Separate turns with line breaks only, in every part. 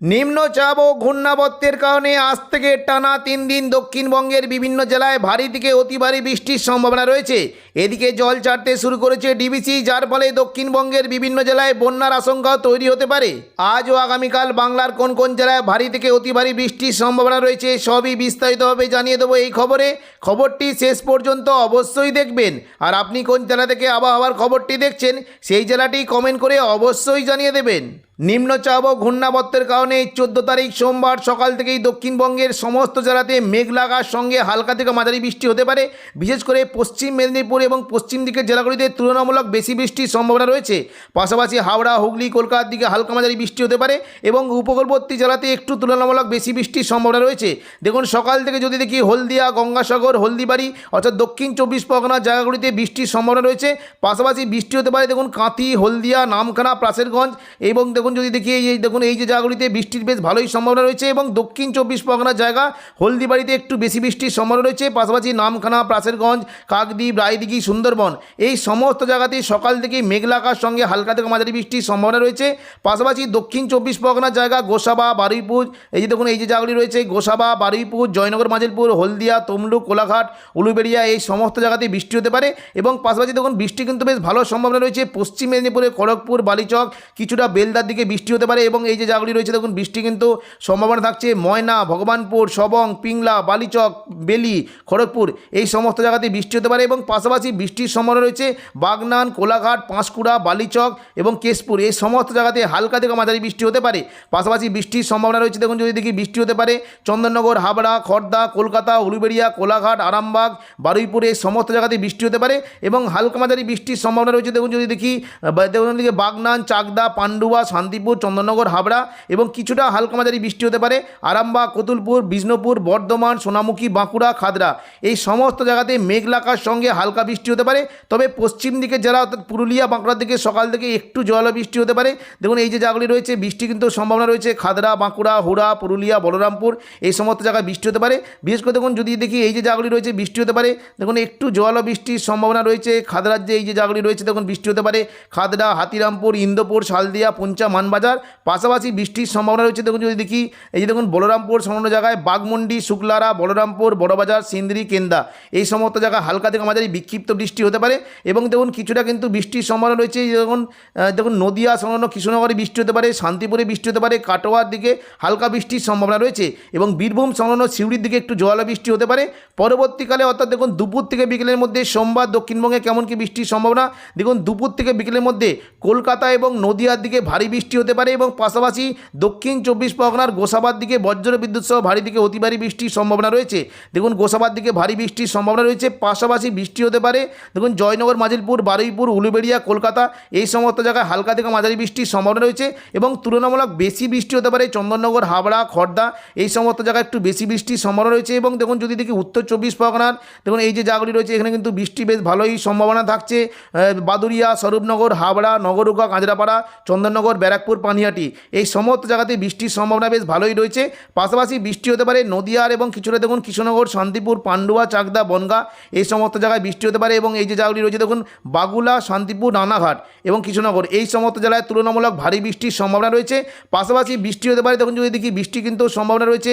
নিম্নচাপ ও ঘূর্ণাবর্তের কারণে আজ থেকে টানা তিন দিন দক্ষিণবঙ্গের বিভিন্ন জেলায় ভারী থেকে অতি ভারী বৃষ্টির সম্ভাবনা রয়েছে। এদিকে জল ছাড়তে শুরু করেছে ডিবিসি, যার ফলে দক্ষিণবঙ্গের বিভিন্ন জেলায় বন্যার আশঙ্কাও তৈরি হতে পারে। আজ ও আগামীকাল বাংলার কোন কোন জেলায় ভারী থেকে অতি ভারী বৃষ্টির সম্ভাবনা রয়েছে সবই বিস্তারিতভাবে জানিয়ে দেবো এই খবরে। খবরটি শেষ পর্যন্ত অবশ্যই দেখবেন। আর আপনি কোন জেলা থেকে আবহাওয়ার খবরটি দেখছেন, সেই জেলাটি কমেন্ট করে অবশ্যই জানিয়ে দেবেন। নিম্নচাপ ও ঘূর্ণাবর্তের কারণে চোদ্দ তারিখ সোমবার সকাল থেকেই দক্ষিণবঙ্গের সমস্ত জেলাতে মেঘ লাগার সঙ্গে হালকা থেকে মাঝারি বৃষ্টি হতে পারে। বিশেষ করে পশ্চিম মেদিনীপুর এবং পশ্চিম দিকের জেলাগুলিতে তুলনামূলক বেশি বৃষ্টির সম্ভাবনা রয়েছে। পাশাপাশি হাওড়া, হুগলি, কলকাতার দিকে হালকা মাঝারি বৃষ্টি হতে পারে এবং উপকূলবর্তী জেলাতে একটু তুলনামূলক বেশি বৃষ্টির সম্ভাবনা রয়েছে। দেখুন, সকাল থেকে যদি দেখি হলদিয়া, গঙ্গাসাগর, হলদিবাড়ি অর্থাৎ দক্ষিণ চব্বিশ পরগনার জায়গাগুলিতে বৃষ্টির সম্ভাবনা রয়েছে। পাশাপাশি বৃষ্টি হতে পারে, দেখুন, কাঁথি, হলদিয়া, নামখানা প্রাসেরগঞ্জ এবং দেখুন যদি দেখি এই দেখুন, এই যে জায়গাগুলিতে বৃষ্টির বেশ ভালোই সম্ভাবনা রয়েছে এবং দক্ষিণ চব্বিশ পরগনার জায়গা হলদিবাড়িতে একটু বেশি বৃষ্টির সম্ভাবনা রয়েছে, পাশাপাশি নামখানা, প্রাসেরগঞ্জ, কাকদ্বীপ, রায়দিঘি, সুন্দরবন, এই সমস্ত জায়গাতেই সকাল থেকে মেঘলাকার সঙ্গে হালকা থেকে মাঝারি বৃষ্টির সম্ভাবনা রয়েছে। পাশাপাশি দক্ষিণ চব্বিশ পরগনার জায়গা গোসাবা, বারুইপুর, এই যে দেখুন, এই যে জায়গাগুলি রয়েছে, গোসাবা, বারুইপুর, জয়নগর মাজিলপুর হলদিয়া, তমলুক, কোলাঘাট, উলুবেড়িয়া, এই সমস্ত জায়গাতেই বৃষ্টি হতে পারে এবং পাশাপাশি দেখুন, বৃষ্টি কিন্তু বেশ ভালো সম্ভাবনা রয়েছে। পশ্চিম মেদিনীপুরে খড়গপুর, বালিচক, কিছুটা বেলদার দিকে বৃষ্টি হতে পারে এবং এই যে জায়গাগুলি রয়েছে, দেখুন, বৃষ্টি কিন্তু সম্ভাবনা থাকছে। ময়না, ভগবানপুর, সবং, পিংলা, বালিচক, বেলি, খড়গপুর, এই সমস্ত জায়গাতে বৃষ্টি হতে পারে এবং পাশাপাশি বৃষ্টির সম্ভাবনা রয়েছে বাগনান, কোলাঘাট, পাঁশকুড়া, বালিচক এবং কেশপুর। এই সমস্ত জায়গাতে হালকা থেকে মাঝারি বৃষ্টি হতে পারে। পাশাপাশি বৃষ্টির সম্ভাবনা রয়েছে, দেখুন, যদি দেখি বৃষ্টি হতে পারে, চন্দননগর, হাবড়া, খর্দা, কলকাতা, উলুবেড়িয়া, কোলাঘাট, আরামবাগ, বারুইপুর, এই সমস্ত জায়গাতে বৃষ্টি হতে পারে এবং হালকা মাঝারি বৃষ্টির সম্ভাবনা রয়েছে, দেখুন, যদি দেখি দেখুন দিকে বাগনান, চাকদা, পান্ডুয়া শান্তিপুর, চন্দননগর, হাবড়া এবং কিছুটা হালকা মাঝারি বৃষ্টি হতে পারে। আরামবাগ, কতুলপুর, বিষ্ণুপুর, বর্ধমান, সোনামুখী, বাঁকুড়া, খাদরা। এই সমস্ত জায়গাতে মেঘলাকার সঙ্গে হালকা বৃষ্টি হতে পারে। তবে পশ্চিম দিকে জেলা অর্থাৎ পুরুলিয়া বাঁকুড়ার দিকে সকাল থেকে একটু জল বৃষ্টি হতে পারে। দেখুন, এই যে জায়গাগুলি রয়েছে, বৃষ্টি কিন্তু সম্ভাবনা রয়েছে খাদরা, বাঁকুড়া, হুড়া, পুরুলিয়া, বলরামপুর, এই সমস্ত জায়গায় বৃষ্টি হতে পারে। বিশেষ করে দেখুন, যদি দেখি এই যে জায়গাগুলি রয়েছে, বৃষ্টি হতে পারে। দেখুন, একটু জল বৃষ্টির সম্ভাবনা রয়েছে। খাদরার যে এই যে জায়গাগুলি রয়েছে, দেখুন, বৃষ্টি হতে পারে। খাদরা, হাতিরামপুর, ইন্দোপুর, শালদিয়া, পুঞ্চা মানবাজার পাশাপাশি বৃষ্টির সম্ভাবনা রয়েছে। দেখুন, যদি দেখি, এই যে দেখুন, বলরামপুর সংলগ্ন জায়গায় বাগমন্ডি শুক্লারা, বলরামপুর, বড়বাজার, সিন্দ্রি, কেন্দা, এই সমস্ত জায়গায় হালকা থেকে মাঝারি বিক্ষিপ্ত বৃষ্টি হতে পারে এবং দেখুন, কিছুটা কিন্তু বৃষ্টির সম্ভাবনা রয়েছে। দেখুন দেখুন, নদিয়া, সংলগ্ন কৃষ্ণনগরে বৃষ্টি হতে পারে, শান্তিপুরে বৃষ্টি হতে পারে, কাটোয়ার দিকে হালকা বৃষ্টির সম্ভাবনা রয়েছে এবং বীরভূম সংলগ্ন সিউড়ির দিকে একটু জল বৃষ্টি হতে পারে। পরবর্তীকালে অর্থাৎ দেখুন, দুপুর থেকে বিকেলের মধ্যে সোমবার দক্ষিণবঙ্গে কেমন কি বৃষ্টির সম্ভাবনা, দেখুন, দুপুর থেকে বিকেলের মধ্যে কলকাতা এবং নদিয়ার দিকে ভারী বৃষ্টি হতে পারে এবং পাশাপাশি দক্ষিণ চব্বিশ পরগনার গোসাবার দিকে বজ্র বিদ্যুৎ সহ ভারী দিকে অতি ভারী বৃষ্টির সম্ভাবনা রয়েছে। দেখুন, গোসাবার দিকে ভারী বৃষ্টির সম্ভাবনা রয়েছে, পাশাপাশি বৃষ্টি হতে পারে। দেখুন, জয়নগর, মাজিলপুর, বারুইপুর, উলুবেড়িয়া, কলকাতা এই সমস্ত জায়গায় হালকা থেকে মাঝারি বৃষ্টির সম্ভাবনা রয়েছে এবং তুলনামূলক বেশি বৃষ্টি হতে পারে চন্দননগর, হাবড়া, খর্দা এই সমস্ত জায়গায় একটু বেশি বৃষ্টির সম্ভাবনা রয়েছে এবং দেখুন, যদি দেখি উত্তর চব্বিশ পরগনার, দেখুন, এই যে জায়গাগুলি রয়েছে, এখানে কিন্তু বৃষ্টি বেশ ভালোই সম্ভাবনা থাকছে। বাদুরিয়া স্বরূপনগর, হাবড়া নগরুকা কাঁচরাপাড়া, চন্দননগর ব্যারাকপুর পানিহাটি। এই সমস্ত জায়গাতে বৃষ্টির সম্ভাবনা বেশ ভালোই রয়েছে। পাশাপাশি বৃষ্টি হতে পারে নদিয়ার এবং কিছুটা দেখুন কৃষ্ণনগর, শান্তিপুর, পান্ডুয়া, চাকদা, বনগা, এই সমস্ত জায়গায় বৃষ্টি হতে পারে এবং এই যে জায়গাগুলি রয়েছে দেখুন বাগুলা, শান্তিপুর, রানাঘাট এবং কৃষ্ণনগর, এই সমস্ত জেলায় তুলনামূলক ভারী বৃষ্টির সম্ভাবনা রয়েছে। পাশাপাশি বৃষ্টি হতে পারে দেখুন যদি দেখি বৃষ্টি কিন্তু সম্ভাবনা রয়েছে।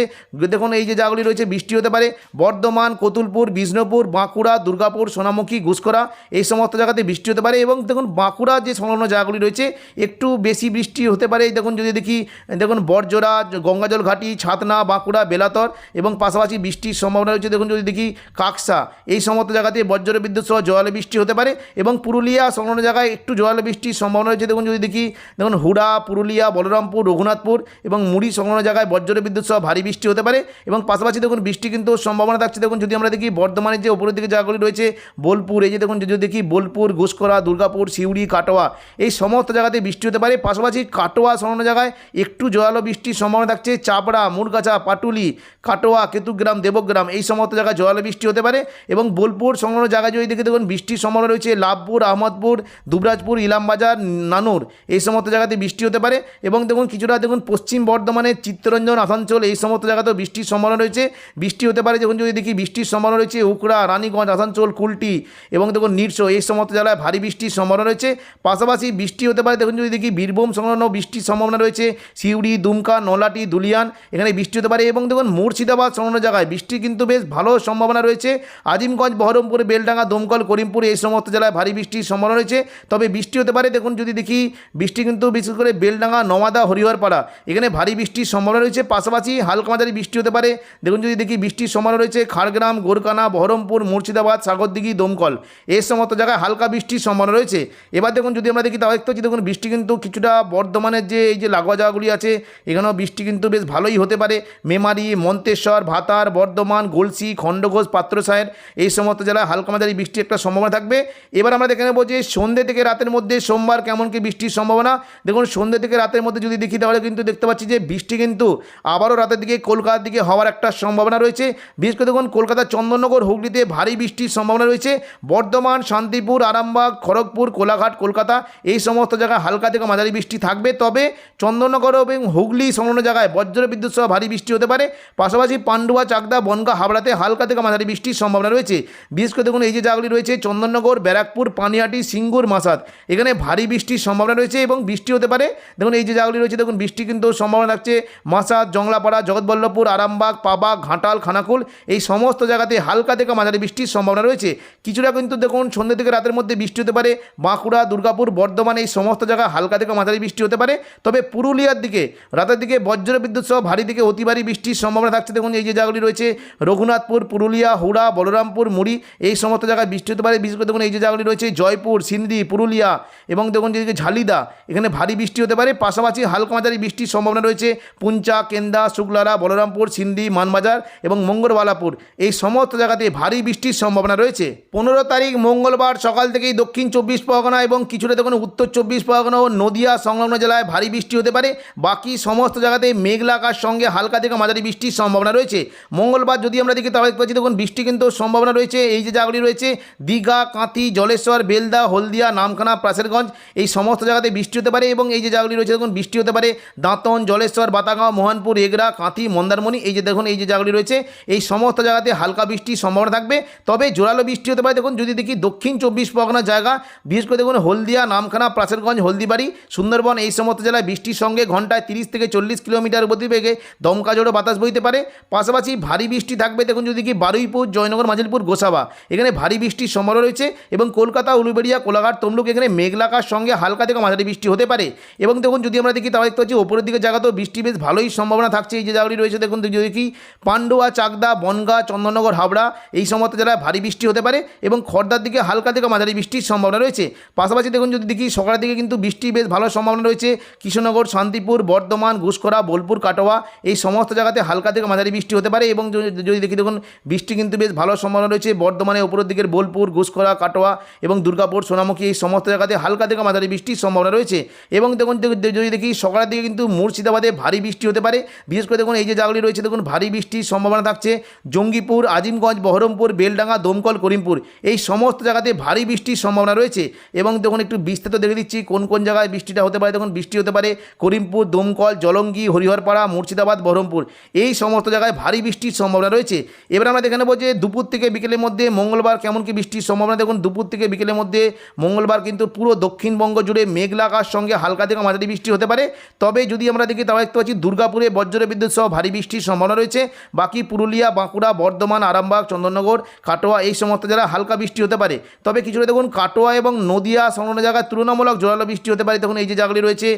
দেখুন এই যে জায়গাগুলি রয়েছে বৃষ্টি হতে পারে বর্ধমান, কতুলপুর, বিষ্ণুপুর, বাঁকুড়া, দুর্গাপুর, সোনামুখী ঘুষকরা এই সমস্ত জায়গাতে বৃষ্টি হতে পারে এবং দেখুন বাঁকুড়া যে সংলগ্ন জায়গাগুলি রয়েছে, একটু বেশি বৃষ্টি হতে পারে। দেখুন, যদি দেখি, দেখুন বরজোড়া গঙ্গাজল ঘাটি, ছাতনা, বাঁকুড়া, বেলাতর এবং পাশাপাশি বৃষ্টির সম্ভাবনা রয়েছে। দেখুন, যদি দেখি, কাকসা, এই সমস্ত জায়গাতে বজ্র বিদ্যুৎ সহ জল বৃষ্টি হতে পারে এবং পুরুলিয়া সংলগ্ন জায়গায় একটু জল বৃষ্টির সম্ভাবনা রয়েছে। দেখুন, যদি দেখি, দেখুন, হুড়া, পুরুলিয়া, বলরামপুর, রঘুনাথপুর এবং মুড়ি সংলগ্ন জায়গায় বজ্র বিদ্যুৎ সহ ভারী বৃষ্টি হতে পারে এবং পাশাপাশি দেখুন, বৃষ্টি কিন্তু সম্ভাবনা থাকছে। দেখুন, যদি আমরা দেখি, বর্ধমানের যে উপরের দিকে জায়গাগুলি রয়েছে, বোলপুর, এই যে দেখুন, যদি দেখি, বোলপুর, ঘুষকরা, দুর্গাপুর, সিউড়ি, কাটোয়া, এই সমস্ত জায়গাতে বৃষ্টি হতে পারে। পাশাপাশি কাটোয়া সংলগ্ন জায়গায় একটু জোরালো বৃষ্টির সম্ভাবনা থাকছে। চাপড়া, মুরগাছা, পাটুলি, কাটোয়া, কেতুগ্রাম, দেবগ্রাম এই সমস্ত জায়গায় জোরালো বৃষ্টি হতে পারে এবং বোলপুর সংলগ্ন জায়গায় যদি দেখে দেখুন, বৃষ্টির সম্ভাবনা রয়েছে লাভপুর, আহমদপুর, দুবরাজপুর, ইলামবাজার, নানুর এই সমস্ত জায়গাতে বৃষ্টি হতে পারে এবং দেখুন, কিছুটা দেখুন পশ্চিম বর্ধমানের চিত্তরঞ্জন, আসানসোল এই সমস্ত জায়গাতেও বৃষ্টির সম্ভাবনা রয়েছে। বৃষ্টি হতে পারে যখন যদি দেখি বৃষ্টির সম্ভাবনা রয়েছে উকড়া, রানীগঞ্জ, আসানসোল, কুলটি এবং দেখুন, নিরসো এই সমস্ত জায়গায় ভারী বৃষ্টির সম্ভাবনা রয়েছে। পাশাপাশি বৃষ্টি হতে পারে দেখুন, যদি দেখি বীরভূম সংলগ্ন বৃষ্টির সম্ভাবনা রয়েছে। সিউড়ি, দুমকা, নলাটি, দুলিয়ান, এখানে বৃষ্টি হতে পারে এবং দেখুন মুর্শিদাবাদ সংলগ্ন জায়গায় বৃষ্টি কিন্তু বেশ ভালো সম্ভাবনা রয়েছে। আজিমগঞ্জ, বহরমপুর, বেলডাঙ্গা, দমকল, করিমপুর এই সমস্ত জেলায় ভারী বৃষ্টির সম্ভাবনা রয়েছে। তবে বৃষ্টি হতে পারে, দেখুন যদি দেখি বৃষ্টি কিন্তু বিশেষ করে বেলডাঙ্গা, নওয়াদা, হরিহরপাড়া, এখানে ভারী বৃষ্টির সম্ভাবনা রয়েছে। পাশাপাশি হালকা মাঝারি বৃষ্টি হতে পারে, দেখুন যদি দেখি বৃষ্টির সম্ভাবনা রয়েছে খাড়গ্রাম, গোরকানা, বহরমপুর, মুর্শিদাবাদ, সাগরদিঘি, দমকল, এই সমস্ত জায়গায় হালকা বৃষ্টির সম্ভাবনা রয়েছে। এবার দেখুন যদি আমরা দেখি দেখতে দেখুন বৃষ্টি কিন্তু কিছুটা বর্ধমানের যে এই যে লাগোয়া জায়গাগুলি আছে, এখানেও বৃষ্টি কিন্তু বেশ ভালোই হতে পারে। মেমারি, মন্তেশ্বর, ভাতার, বর্ধমান, গলসি, খণ্ডঘোষ পাত্রসায়ের এই সমস্ত জেলায় হালকা মাঝারি বৃষ্টির একটা সম্ভাবনা থাকবে। এবার আমরা দেখে নেব যে সন্ধ্যে থেকে রাতের মধ্যে সোমবার কেমন কি বৃষ্টির সম্ভাবনা। দেখুন সন্ধ্যে থেকে রাতের মধ্যে যদি দেখি, তাহলে কিন্তু দেখতে পাচ্ছি যে বৃষ্টি কিন্তু আবারও রাতের দিকে কলকাতার দিকে হওয়ার একটা সম্ভাবনা রয়েছে। বিশেষ করে দেখুন কলকাতার চন্দননগর, হুগলিতে ভারী বৃষ্টির সম্ভাবনা রয়েছে। বর্ধমান, শান্তিপুর, আরামবাগ, খড়গপুর, কোলাঘাট, কলকাতা এই সমস্ত জায়গায় হালকা থেকে মাঝারি বৃষ্টি থাকবে, তবে চন্দননগর এবং হুগলি সংলগ্ন জায়গায় বজ্র বিদ্যুৎ সহ ভারী বৃষ্টি হতে পারে। পাশাপাশি পান্ডুয়া, চাকদা, বনগা, হাবড়াতে হালকা থেকে মাঝারি বৃষ্টির সম্ভাবনা রয়েছে। বিশেষ করে দেখুন, এই যে জায়গাগুলি রয়েছে, চন্দননগর, ব্যারাকপুর পানিহাটি সিঙ্গুর, মাসাদ, এখানে ভারী বৃষ্টির সম্ভাবনা রয়েছে এবং বৃষ্টি হতে পারে। দেখুন, এই যে জায়গাগুলি রয়েছে, দেখুন, বৃষ্টি কিন্তু সম্ভাবনা থাকছে। মাসাদ, জংলাপাড়া, জগৎবল্লভপুর, আরামবাগ পাবাগ ঘাটাল, খানাকুল, এই সমস্ত জায়গাতে হালকা থেকে মাঝারি বৃষ্টির সম্ভাবনা রয়েছে। কিছুটা কিন্তু দেখুন, সন্ধ্যে থেকে রাতের মধ্যে বৃষ্টি হতে পারে। বাঁকুড়া, দুর্গাপুর, বর্ধমান, এই সমস্ত জায়গায় হালকা থেকে মাঝারি বৃষ্টি হতে পারে। তবে পুরুলিয়ার দিকে, রাতের দিকে বজ্র বিদ্যুৎ সহ ভারী দিকে অতি ভারী বৃষ্টির সম্ভাবনা থাকছে। দেখুন, এই যে জায়গাগুলি রয়েছে, রঘুনাথপুর, পুরুলিয়া, হুড়া, বলরামপুর, মুড়ি, এই সমস্ত জায়গায় বৃষ্টি হতে পারে। বিশেষ করে দেখুন, এই যে জায়গাগুলি রয়েছে, জয়পুর সিন্দি পুরুলিয়া এবং দেখুন যেদিকে ঝালিদা, এখানে ভারী বৃষ্টি হতে পারে। পাশাপাশি হালকা মাঝারি বৃষ্টির সম্ভাবনা রয়েছে। পুঞ্চা, কেন্দা, শুক্লারা, বলরামপুর সিন্দি মানবাজার এবং মঙ্গলবালাপুর। এই সমস্ত জায়গাতে ভারী বৃষ্টির সম্ভাবনা রয়েছে। পনেরো তারিখ মঙ্গলবার সকাল থেকেই দক্ষিণ চব্বিশ পরগনা এবং কিছুটা দেখুন, উত্তর চব্বিশ পরগনা ও নদিয়া সংলগ্ন জেলায় ভারী বৃষ্টি হতে পারে। বাকি সমস্ত জায়গাতে মেঘলা আকাশ, সঙ্গে হালকা থেকে মাঝারি বৃষ্টির সম্ভাবনা রয়েছে। মঙ্গলবার যদি আমরা দেখি, তাহলে দেখতে পাচ্ছি, দেখুন, বৃষ্টি কিন্তু সম্ভাবনা রয়েছে। এই যে জায়গাগুলি রয়েছে, দীঘা, কাঁথি, জলেশ্বর, বেলদা, হলদিয়া, নামখানা, প্রাসেরগঞ্জ, এই সমস্ত জায়গাতে বৃষ্টি হতে পারে এবং এই যে জায়গাগুলি রয়েছে, দেখুন, বৃষ্টি হতে পারে। দাঁতন, জলেশ্বর, বাতাগাঁও, মোহনপুর এগরা কাঁথি, মন্দারমণি, এই যে দেখুন, এই যে জায়গাগুলি রয়েছে, এই সমস্ত জায়গাতে হালকা বৃষ্টির সম্ভাবনা থাকবে। তবে জোরালো বৃষ্টি হতে পারে, দেখুন, যদি দেখি দক্ষিণ চব্বিশ পরগনা জায়গা, বিশেষ করে দেখুন, হলদিয়া, নামখানা, প্রাসেরগঞ্জ, হলদিবাড়ি, সুন্দরবন এই সমস্ত জেলায় বৃষ্টির সঙ্গে ঘন্টায় তিরিশ থেকে চল্লিশ কিলোমিটার গতিবেগে দমকা জোড়ো বাতাস বইতে পারে। পাশাপাশি ভারী বৃষ্টি থাকবে, দেখুন যদি কি বারুইপুর, জয়নগর মাজিলপুর গোসাবা। এখানে ভারী বৃষ্টির সম্ভাবনা রয়েছে এবং কলকাতা, উলুবেড়িয়া, কোলাঘাট, তমলুক এখানে মেঘলাকার সঙ্গে হালকা থেকে মাঝারি বৃষ্টি হতে পারে। এবং দেখুন যদি আমরা দেখি, তাহলে দেখতে পাচ্ছি ওপরের দিকে জায়গাতেও বৃষ্টি বেশ ভালোই সম্ভাবনা থাকছে। এই যে জায়গাগুলি রয়েছে, দেখুন যদি কি পান্ডুয়া, চাকদা, বনগা, চন্দননগর, হাবড়া, এই সমস্ত জেলায় ভারী বৃষ্টি হতে পারে এবং খর্দার দিকে হালকা থেকে মাঝারি বৃষ্টির সম্ভাবনা রয়েছে। পাশাপাশি দেখুন যদি দেখি, সকালের দিকে কিন্তু বৃষ্টি বেশ ভালো সম্ভাবনা রয়েছে, কৃষ্ণনগর, শান্তিপুর, বর্ধমান, ঘুষখরা, বোলপুর, কাটোয়া। এই সমস্ত জায়গাতে হালকা থেকে মাঝারি বৃষ্টি হতে পারে এবং যদি যদি দেখি দেখুন, বৃষ্টি কিন্তু বেশ ভালো সম্ভাবনা রয়েছে। বর্ধমানে উপরের দিকের বোলপুর, ঘুষখরা, কাটোয়া এবং দুর্গাপুর, সোনামুখী এই সমস্ত জায়গাতে হালকা থেকে মাঝারি বৃষ্টির সম্ভাবনা রয়েছে। এবং দেখুন যদি দেখি, সকালের দিকে কিন্তু মুর্শিদাবাদে ভারী বৃষ্টি হতে পারে। বিশেষ করে দেখুন, এই যে জায়গাগুলি রয়েছে, দেখুন, ভারী বৃষ্টির সম্ভাবনা থাকছে। জঙ্গিপুর, আজিমগঞ্জ, বহরমপুর, বেলডাঙ্গা, দমকল, করিমপুর, এই সমস্ত জায়গাতে ভারী বৃষ্টির সম্ভাবনা রয়েছে। এবং দেখুন, একটু বিস্তারিত দেখে দিচ্ছি, কোন কোন জায়গায় বৃষ্টিটা হতে পারে। দেখুন বৃষ্টি হতে পারে। করিমপুর, দমকল, জলঙ্গি, হরিহরপাড়া, মুর্শিদাবাদ, বহরমপুর এই সমস্ত জায়গায় ভারী বৃষ্টির সম্ভাবনা রয়েছে। এবার আমরা দেখে নেব যে দুপুর থেকে বিকেলের মধ্যে মঙ্গলবার কেমন কি বৃষ্টির সম্ভাবনা। দেখুন, দুপুর থেকে বিকেলের মধ্যে মঙ্গলবার কিন্তু পুরো দক্ষিণবঙ্গ জুড়ে মেঘলা আকাশ সঙ্গে হালকা থেকে মাঝারি বৃষ্টি হতে পারে। তবে যদি আমরা দেখি, তাহলে দেখতে পাচ্ছি দুর্গাপুরে বজ্র বিদ্যুৎ সহ ভারী বৃষ্টির সম্ভাবনা রয়েছে। বাকি পুরুলিয়া, বাঁকুড়া, বর্ধমান, আরামবাগ, চন্দননগর, কাটোয়া এই সমস্ত জায়গায় হালকা বৃষ্টি হতে পারে। তবে কিছুটা দেখুন, কাটোয়া এবং নদিয়া সংলগ্ন জায়গায় তুলনামূলক জোরালো বৃষ্টি হতে পারে। তখন এই যে জায়গাগুলি রয়েছে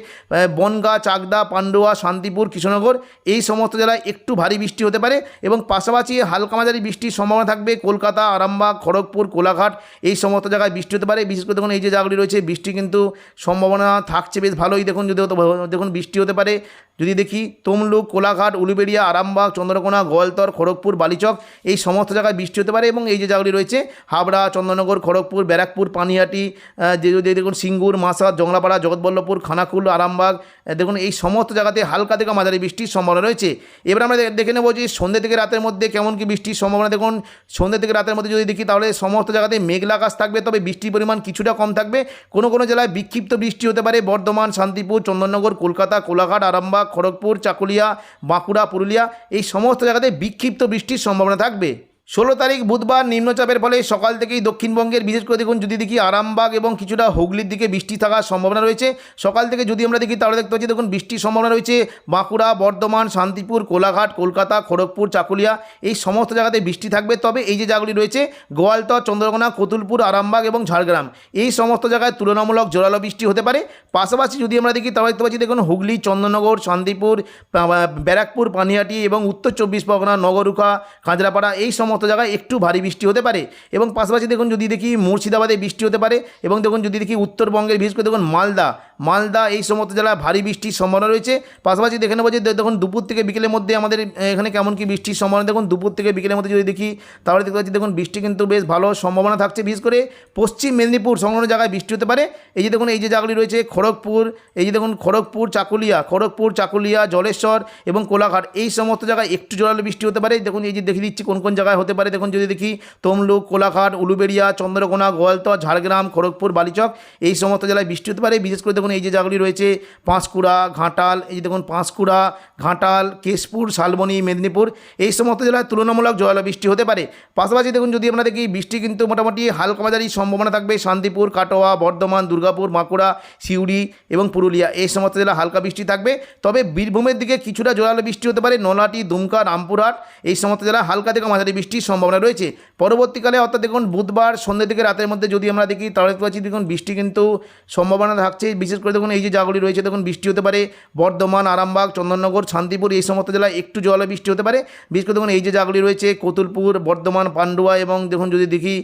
বনগা, চাকদা, পান্ডুয়া, শান্তিপুর, কৃষ্ণনগর, এই সমস্ত জেলায় একটু ভারী বৃষ্টি হতে পারে এবং পাশাপাশি হালকা মাঝারি বৃষ্টির সম্ভাবনা থাকবে। কলকাতা, আরামবাগ, খড়গপুর, কোলাঘাট, এই সমস্ত জায়গায় বৃষ্টি হতে পারে। বিশেষ করে দেখুন, এই যে জায়গাগুলি রয়েছে, বৃষ্টি কিন্তু সম্ভাবনা থাকছে বেশ ভালোই। দেখুন যদি দেখুন, বৃষ্টি হতে পারে। যদি দেখি, তমলুক, কোলাঘাট, উলুবেড়িয়া, আরামবাগ, চন্দ্রকোনা, গোয়ালতর, খড়গপুর, বালিচক, এই সমস্ত জায়গায় বৃষ্টি হতে পারে এবং এই যে জায়গাগুলি রয়েছে, হাবড়া, চন্দ্রনগর, খড়গপুর, ব্যারাকপুর, পানিহাটি যে যে দেখুন, সিঙ্গুর মাসা জংলাপাড়া, জগৎবল্লভপুর খানাকুল, আরামবাগ দেখুন এই সমস্ত জায়গাতে হালকা থেকে মাঝারি বৃষ্টির সম্ভাবনা রয়েছে। এবার আমরা দেখে নেব যে সন্ধ্যে থেকে রাতের মধ্যে কেমন কি বৃষ্টির সম্ভাবনা। দেখুন, সন্ধ্যে থেকে রাতের মধ্যে যদি দেখি তাহলে সমস্ত জায়গাতে মেঘলা আকাশ থাকবে, তবে বৃষ্টির পরিমাণ কিছুটা কম থাকবে। কোনো কোনো জেলায় বিক্ষিপ্ত বৃষ্টি হতে পারে। বর্ধমান, শান্তিপুর, চন্দননগর, কলকাতা, কোলাঘাট, আরামবাগ, খড়গপুর, চাকুলিয়া, বাঁকুড়া, পুরুলিয়া, এই সমস্ত জায়গাতে বিক্ষিপ্ত বৃষ্টির সম্ভাবনা থাকবে। ষোলো তারিখ বুধবার নিম্নচাপের ফলে সকাল থেকেই দক্ষিণবঙ্গের বিশেষ করে দেখুন যদি দেখি আরামবাগ এবং কিছুটা হুগলির দিকে বৃষ্টি থাকার সম্ভাবনা রয়েছে। সকাল থেকে যদি আমরা দেখি তাহলে দেখতে পাচ্ছি, দেখুন বৃষ্টির সম্ভাবনা রয়েছে বাঁকুড়া, বর্ধমান, শান্তিপুর, কোলাঘাট, কলকাতা, খড়গপুর, চাকুলিয়া, এই সমস্ত জায়গাতে বৃষ্টি থাকবে। তবে এই যে জায়গাগুলি রয়েছে, গোয়ালতর, চন্দ্রকোনা, কতুলপুর, আরামবাগ এবং ঝাড়গ্রাম, এই সমস্ত জায়গায় তুলনামূলক জোরালো বৃষ্টি হতে পারে। পাশাপাশি যদি আমরা দেখি তাহলে দেখতে পাচ্ছি, দেখুন হুগলি চন্দননগর শান্তিপুর ব্যারাকপুর, পানিহাটি এবং উত্তর চব্বিশ পরগনা, নগরুখা, খাজরাপাড়া, এই সমস্ত জায়গায় একটু ভারী বৃষ্টি হতে পারে। এবং পাশাপাশি দেখুন যদি দেখি মুর্শিদাবাদে বৃষ্টি হতে পারে এবং দেখুন যদি দেখি উত্তরবঙ্গের, বিশেষ করে দেখুন মালদা মালদা, এই সমস্ত জেলায় ভারী বৃষ্টির সম্ভাবনা রয়েছে। পাশাপাশি দেখে নেব যে, দেখুন, দুপুর থেকে বিকেলের মধ্যে আমাদের এখানে কেমন কি বৃষ্টির সম্ভাবনা। দেখুন, দুপুর থেকে বিকেলের মধ্যে যদি দেখি, তাহলে দেখতে পাচ্ছি, দেখুন, বৃষ্টি কিন্তু বেশ ভালো সম্ভাবনা থাকছে। বিশেষ করে পশ্চিম মেদিনীপুর, সংলগ্ন জায়গায় বৃষ্টি হতে পারে। এই যে দেখুন, এই যে জায়গাগুলি রয়েছে, খড়গপুর, এই যে দেখুন, খড়গপুর, চাকুলিয়া খড়গপুর, চাকুলিয়া, জলেশ্বর এবং কোলাঘাট, এই সমস্ত জায়গায় একটু জোরালো বৃষ্টি হতে পারে। দেখুন, এই যে দেখে দিচ্ছি, কোন কোন জায়গায় হতে পারে। দেখুন, যদি দেখি, তমলুক, কোলাঘাট, উলুবেড়িয়া, চন্দ্রকোনা, গোয়ালতর, ঝাড়গ্রাম, খড়গপুর, বালিচক, এই সমস্ত জেলায় বৃষ্টি হতে পারে। বিশেষ করে দেখুন এই যে জায়গাগুলি রয়েছে, পাঁশকুড়া, ঘাটাল, এই যে দেখুন পাঁশকুড়া, ঘাটাল, কেশপুর, শালবনী, মেদিনীপুর, এই সমস্ত জেলায় তুলনামূলক জোরালো বৃষ্টি হতে পারে। পাশাপাশি দেখুন যদি আমরা দেখি, বৃষ্টি কিন্তু মোটামুটি হালকা মাঝারি সম্ভাবনা থাকবে। শান্তিপুর, কাটোয়া, বর্ধমান, দুর্গাপুর বাঁকুড়া সিউড়ি এবং পুরুলিয়া, এই সমস্ত জেলায় হালকা বৃষ্টি থাকবে। তবে বীরভূমের দিকে কিছুটা জোরালো বৃষ্টি হতে পারে নলাটি দুমকা, রামপুরহাট, এই সমস্ত জেলায় হালকা থেকে মাঝারি বৃষ্টির সম্ভাবনা রয়েছে। পরবর্তীকালে অর্থাৎ দেখুন বুধবার সন্ধ্যে থেকে রাতের মধ্যে যদি আমরা দেখি, তাহলে দেখুন বৃষ্টি কিন্তু সম্ভাবনা থাকছে, বিশেষ করে দেখুন, এই যে জায়গাগুলি রয়েছে, দেখুন, বৃষ্টি হতে পারে, বর্ধমান, আরামবাগ, চন্দননগর, শান্তিপুর, এই সমস্ত জেলায় একটু জল বৃষ্টি হতে পারে। বিশেষ করে দেখুন, এই যে জায়গাগুলি রয়েছে, কতুলপুর, বর্ধমান, পান্ডুয়া এবং দেখুন, যদি দেখি,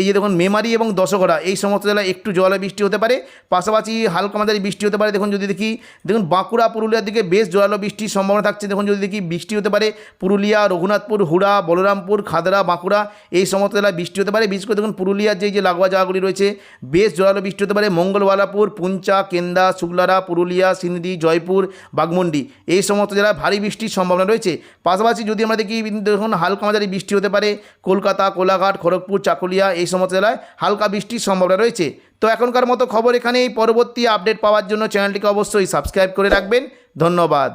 এই যে দেখুন, মেমারি এবং দশগড়া এই সমস্ত জেলায় একটু জলে বৃষ্টি হতে পারে। পাশাপাশি হালকা মাঝারি বৃষ্টি হতে পারে, দেখুন, যদি দেখি, দেখুন, বাঁকুড়া, পুরুলিয়ার দিকে বেশ জোরালো বৃষ্টির সম্ভাবনা থাকছে, দেখুন, যদি দেখি, বৃষ্টি হতে পারে, পুরুলিয়া, রঘুনাথপুর, হুড়া, বলরামপুর, খাদরা, বাঁকুড়া, এই সমস্ত জেলায় বৃষ্টি হতে পারে। বিশেষ করে দেখুন, পুরুলিয়ার যে যে লাগোয়া জায়গাগুলি রয়েছে, বেশ জোরালো বৃষ্টি হতে পারে মঙ্গলওয়ালাপুর পুঞ্চা কেন্দা শুক্লারা, পুরুলিয়া সিন্ধি জয়পুর বাগমুন্ডি এই সমস্ত জেলায় ভারী বৃষ্টির সম্ভাবনা রয়েছে। পাশাপাশি যদি আমরা দেখি, দেখুন, হালকা মাঝারি বৃষ্টি হতে পারে। কলকাতা, কোলাঘাট, খড়গপুর, চাকুলিয়া, এই সমস্ত জেলায় হালকা বৃষ্টির সম্ভাবনা রয়েছে। তো এখনকার মতো খবর এখানেই। পরবর্তী আপডেট পাওয়ার জন্য চ্যানেলটিকে অবশ্যই সাবস্ক্রাইব করে রাখবেন। ধন্যবাদ।